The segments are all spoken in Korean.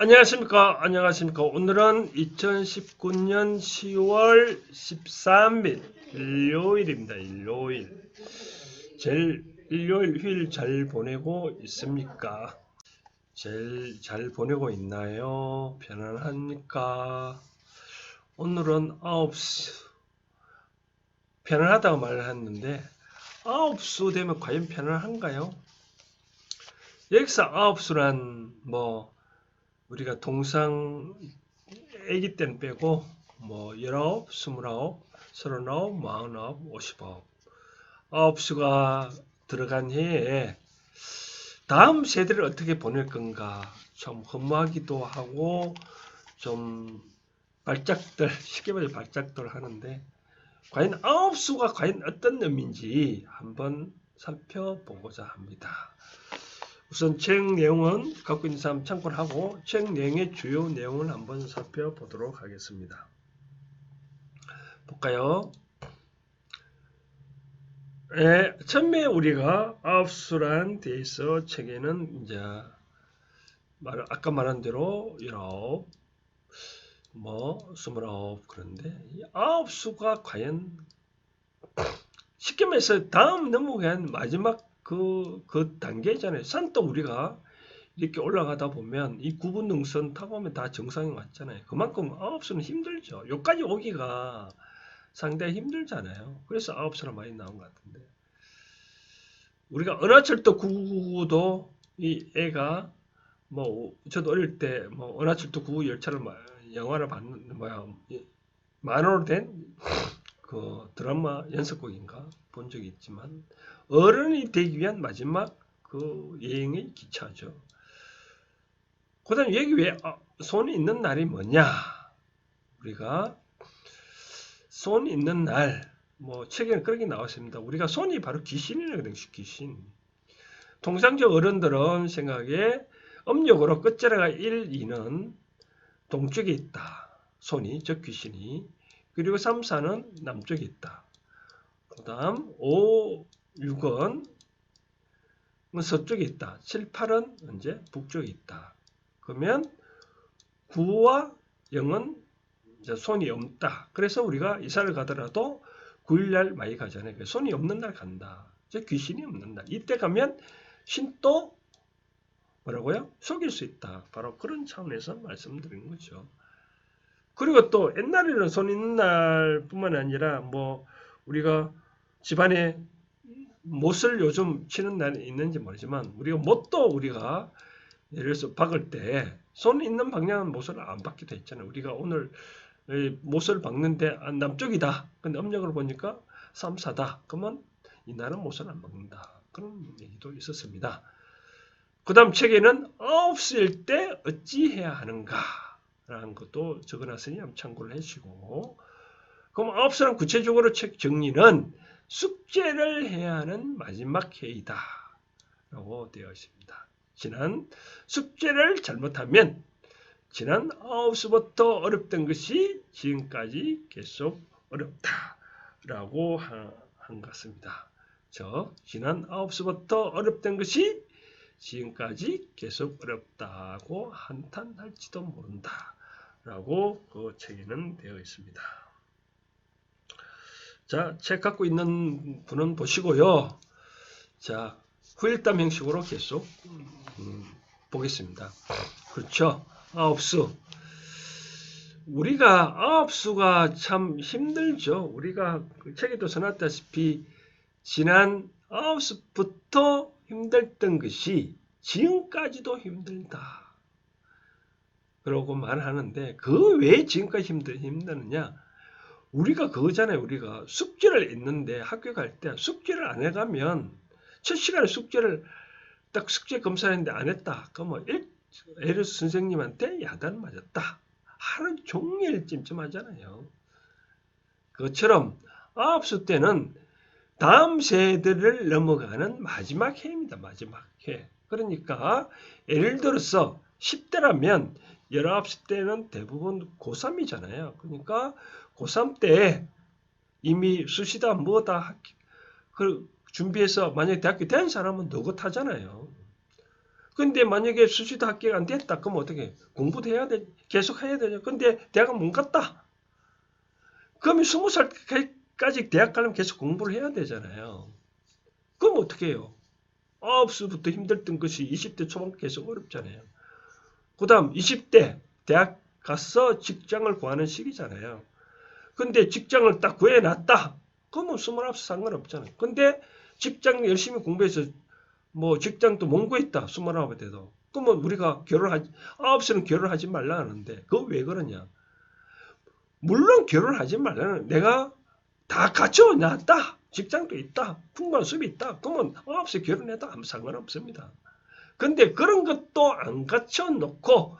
안녕하십니까? 안녕하십니까? 오늘은 2019년 10월 13일 일요일입니다. 일요일. 제일 일요일 휴일 잘 보내고 있습니까? 제일 잘 보내고 있나요? 편안합니까? 오늘은 9시. 편안하다고 말을 했는데 9수 되면 과연 편안한가요? 여기서 9수란 뭐 우리가 동상 아기 때는 빼고 뭐 열아홉, 스물아홉, 서른아홉, 마흔아홉, 오십아홉 아홉 수가 들어간 해에 다음 세대를 어떻게 보낼 건가 좀 허무하기도 하고 좀 발작들 쉽게 말해 발작들 하는데 과연 아홉 수가 과연 어떤 의미인지 한번 살펴보고자 합니다. 우선 책 내용은 갖고 있는 사람 참고를 하고 책 내용의 주요 내용을 한번 살펴보도록 하겠습니다. 볼까요? 예, 처음에 우리가 아홉수란 돼 있어 책에는 이제 말, 아까 말한 대로 열아홉, 뭐 스물아홉 그런데 이 아홉 수가 과연 쉽게 말해서 다음 넘어간 마지막 그, 그 단계잖아요. 산도 우리가 이렇게 올라가다 보면 이 구분 능선 타고 오면 다 정상에 왔잖아요. 그만큼 아홉 수는 힘들죠. 여기까지 오기가 상당히 힘들잖아요. 그래서 아홉 수가 많이 나온 것 같은데. 우리가 은하철도 999도 이 애가 뭐 저도 어릴 때 뭐 은하철도 999 열차를 마- 영화를 봤는 뭐야 이 만화로 된 그 드라마 연속곡인가 본 적이 있지만 어른이 되기 위한 마지막 그 여행의 기차죠. 그 다음 여기 왜 아, 손이 있는 날이 뭐냐? 우리가 손 있는 날, 뭐 책에는 그렇게 나왔습니다. 우리가 손이 바로 귀신이거든요, 귀신. 통상적 어른들은 생각에 음력으로 끝자락가 1, 2는 동쪽에 있다. 손이, 즉 귀신이. 그리고 3, 4는 남쪽에 있다. 그 다음 5, 6은 서쪽에 있다. 7, 8은 언제 북쪽에 있다. 그러면 9와 0은 이제 손이 없다. 그래서 우리가 이사를 가더라도 9일날 많이 가잖아요. 손이 없는 날 간다. 즉 귀신이 없는 날. 이때 가면 신도 뭐라고요? 속일 수 있다. 바로 그런 차원에서 말씀드린 거죠. 그리고 또 옛날에는 손 있는 날뿐만 아니라 뭐 우리가 집안에 못을 요즘 치는 날이 있는지 모르지만 우리가 못도 우리가 예를 들어서 박을 때 손 있는 방향은 못을 안 박게 돼 있잖아요. 우리가 오늘 이 못을 박는데 아, 남쪽이다. 근데 음력을 보니까 삼사다. 그러면 이날은 못을 안 박는다. 그런 얘기도 있었습니다. 그 다음 책에는 없을 때 어찌해야 하는가 라는 것도 적어놨으니 참고를 해주시고 그럼 없으란 구체적으로 책 정리는 숙제를 해야 하는 마지막 회의다 라고 되어 있습니다. 지난 숙제를 잘못하면 지난 아홉 수부터 어렵던 것이 지금까지 계속 어렵다 라고 하- 한 것입니다. 저 지난 아홉 수부터 어렵던 것이 지금까지 계속 어렵다고 한탄할지도 모른다 라고 그 책에는 되어 있습니다. 자, 책 갖고 있는 분은 보시고요. 자, 후일담 형식으로 계속 음, 보겠습니다. 그렇죠. 아홉수. 우리가 아홉수가 참 힘들죠. 우리가 그 책에도 써놨다시피 지난 아홉수부터 힘들던 것이 지금까지도 힘들다. 그러고 말하는데 그 왜 지금까지 힘들, 힘드느냐? 우리가 그거잖아요. 우리가 숙제를 했는데 학교 갈 때 숙제를 안 해가면 첫 시간에 숙제를 딱 숙제 검사했는데 안 했다. 그러면 일, 에르 선생님한테 야단 맞았다. 하루 종일 찜찜하잖아요. 그것처럼 아홉 수 때는 다음 세대를 넘어가는 마지막 해입니다. 마지막 해. 그러니까 예를 들어서 10대라면 19시 때는 대부분 고3이잖아요. 그러니까 고3 때 이미 수시다 뭐다 학- 그 준비해서 만약에 대학교 된 사람은 느긋하잖아요. 근데 만약에 수시도 합격 안 됐다. 그럼 어떻게? 공부도 해야 돼. 계속 해야 되냐. 근데 대학은 못 갔다. 그러면 스무 살 까지 대학 가려면 계속 공부를 해야 되잖아요. 그럼 어떻게 해요? 아홉 수부터 힘들던 것이 20대 초반 계속 어렵잖아요. 그 다음 20대 대학 가서 직장을 구하는 시기잖아요. 근데 직장을 딱 구해놨다. 그러면 29살 상관없잖아요. 근데 직장 열심히 공부해서 뭐 직장도 못 구했다. 29에 돼도. 그러면 우리가 결혼하지, 9살은 결혼하지 말라 하는데, 그거 왜 그러냐? 물론 결혼하지 말라는 내가 다 갖춰 놨다. 직장도 있다. 수입이 있다. 그러면 9살 결혼해도 아무 상관없습니다. 근데 그런 것도 안 갖춰 놓고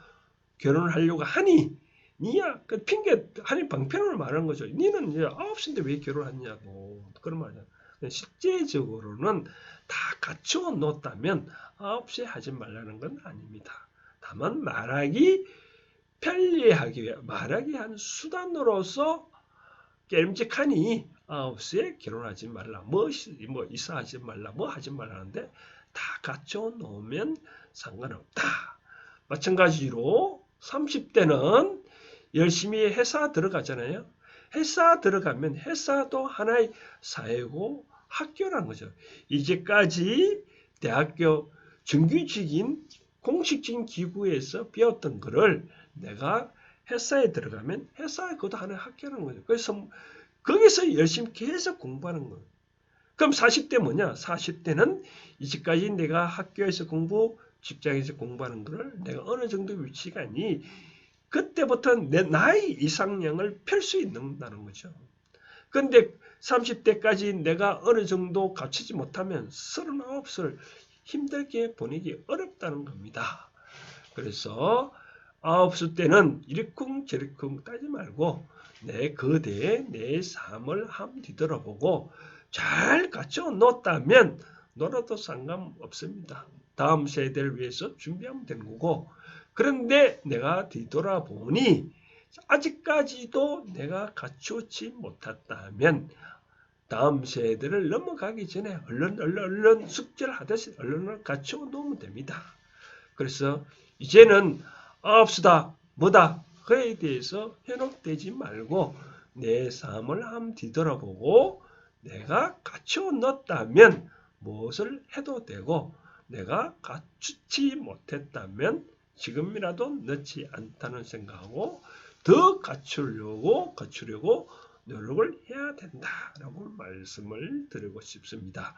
결혼을 하려고 하니 니야 그 핑계 한이 방편으로 말하는 거죠. 니는 이제 아홉 시인데 왜 결혼하냐고 그런 말이야. 실제적으로는 다 갖추어 놓았다면 아홉 시에 하지 말라는 건 아닙니다. 다만 말하기 편리하기 위해 말하기 한 수단으로서 깨름직하니 아홉 시에 결혼하지 말라, 뭐, 시- 뭐 이사하지 말라, 뭐 하지 말라는데 다 갖춰 놓으면 상관없다. 마찬가지로 30대는 열심히 회사 들어가잖아요. 회사 들어가면 회사도 하나의 사회고 학교라는 거죠. 이제까지 대학교 정규직인 공식적인 기구에서 배웠던 거를 내가 회사에 들어가면 회사에 그것도 하나의 학교라는 거죠. 그래서 거기서 열심히 계속 공부하는 거예요. 그럼 40대 뭐냐? 40대는 이제까지 내가 학교에서 공부, 직장에서 공부하는 거를 내가 어느 정도 위치가 있니? 그때부터 내 나이 이상량을 펼 수 있는다는 거죠. 근데 30대까지 내가 어느 정도 갖추지 못하면 39살 힘들게 보내기 어렵다는 겁니다. 그래서 9살 때는 이리쿵 저리쿵 따지 말고 내 거대에 내 삶을 함 뒤돌아보고 잘 갖춰 놓았다면 놀아도 상관없습니다. 다음 세대를 위해서 준비하면 되는 거고 그런데 내가 뒤돌아보니 아직까지도 내가 갖추지 못했다면 다음 세대를 넘어가기 전에 얼른 얼른 얼른 숙제를 하듯이 얼른 갖추어 놓으면 됩니다. 그래서 이제는 없수다 뭐다 그에 대해서 현혹되지 말고 내 삶을 함 뒤돌아보고 내가 갖추어 놓았다면 무엇을 해도 되고 내가 갖추지 못했다면 지금이라도 늦지 않다는 생각하고 더 갖추려고 갖추려고 노력을 해야 된다라고 말씀을 드리고 싶습니다.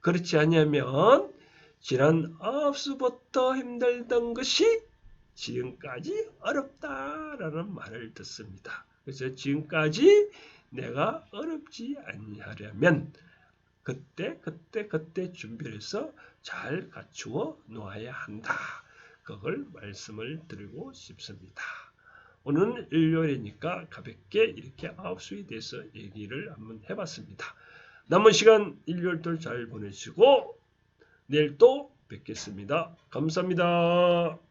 그렇지 않으면 지난 업수부터 힘들던 것이 지금까지 어렵다라는 말을 듣습니다. 그래서 지금까지 내가 어렵지 아니하려면 그때 그때 그때 준비를 해서 잘 갖추어 놓아야 한다. 그걸 말씀을 드리고 싶습니다. 오늘은 일요일이니까 가볍게 이렇게 아홉수에 대해서 얘기를 한번 해봤습니다. 남은 시간 일요일도 잘 보내시고 내일 또 뵙겠습니다. 감사합니다.